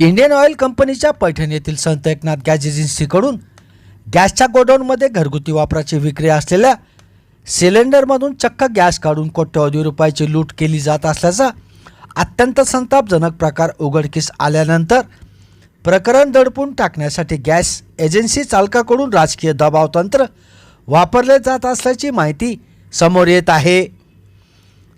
Indian oil कंपनीच्या पैठण येथील संत Eknath gas एजन्सीकडून गॅसच्या गोडाऊनमध्ये घरगुती वापराची विक्री असलेल्या सिलेंडरमधून चक्क गॅस काढून कोट्यवधी रुपयाची लूट केली जात असल्याचा अत्यंत संतापजनक प्रकार उघडकीस आल्यानंतर प्रकरण दडपून टाकण्यासाठी गॅस एजन्सी चालकाकडून राजकीय दबाव तंत्र वापरले जात असल्याची माहिती समोर येत आहे.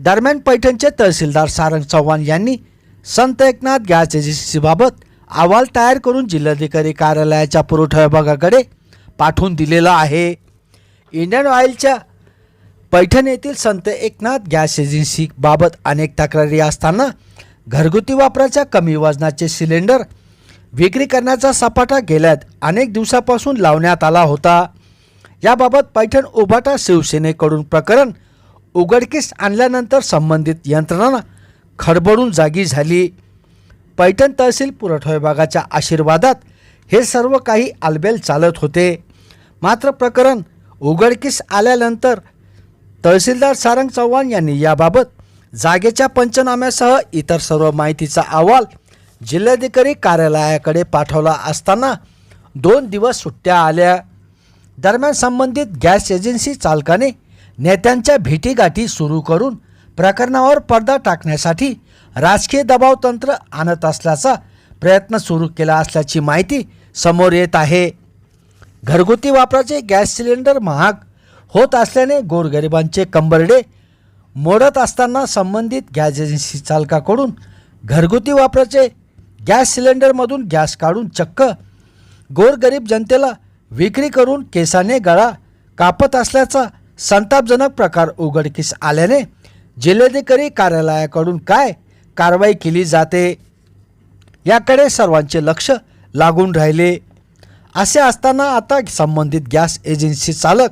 दरम्यान पैठणचे तहसीलदार सारंग चव्हाण यांनी संत एकनाथ गॅस एजन्सीबाबत अहवाल तयार करून जिल्हाधिकारी कार्यालयाच्या पुरवठा विभागाकडे पाठवून दिलेला आहे. इंडियन ऑइलच्या पैठण येथील संत एकनाथ गॅस एजन्सीबाबत अनेक तक्रारी असताना घरगुती वापराच्या कमी वजनाचे सिलेंडर विक्री करण्याचा सपाटा गेल्यात अनेक दिवसापासून लावण्यात आला होता. याबाबत पैठण उभाटा शिवसेनेकडून प्रकरण उघडकीस आणल्यानंतर संबंधित यंत्रणांना खडबडून जागी झाली. पैठण तहसील पुरवठा विभागाच्या आशीर्वादात हे सर्व काही आलबेल चालत होते. मात्र प्रकरण उघडकीस आल्यानंतर तहसीलदार सारंग चव्हाण यांनी याबाबत जागेच्या पंचनाम्यासह इतर सर्व माहितीचा अहवाल जिल्हाधिकारी कार्यालयाकडे पाठवला असताना दोन दिवस सुट्ट्या आल्या. दरम्यान संबंधित गॅस एजन्सी चालकाने नेत्यांच्या भेटीगाठी सुरू करून प्रकरणावर पडदा टाकण्यासाठी राजकीय दबाव तंत्र आणत असल्याचा प्रयत्न सुरू केला असल्याची माहिती समोर येत आहे. घरगुती वापराचे गॅस सिलेंडर महाग होत असल्याने गोरगरिबांचे कंबरडे मोडत असताना संबंधित गॅस एजन्सी चालकाकडून घरगुती वापराचे गॅस सिलेंडरमधून गॅस काढून चक्क गोरगरीब जनतेला विक्री करून केसाने गळा कापत असल्याचा संतापजनक प्रकार उघडकीस आल्याने जिल्हाधिकारी कार्यालयाकडून काय कारवाई केली जाते याकडे सर्वांचे लक्ष लागून राहिले. असे असताना आता संबंधित गॅस एजन्सी चालक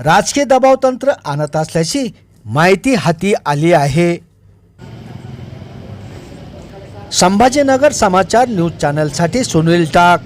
राजकीय दबाव तंत्र आणत असल्याची माहिती हाती आली आहे. संभाजीनगर समाचार न्यूज चॅनलसाठी सुनील टाक.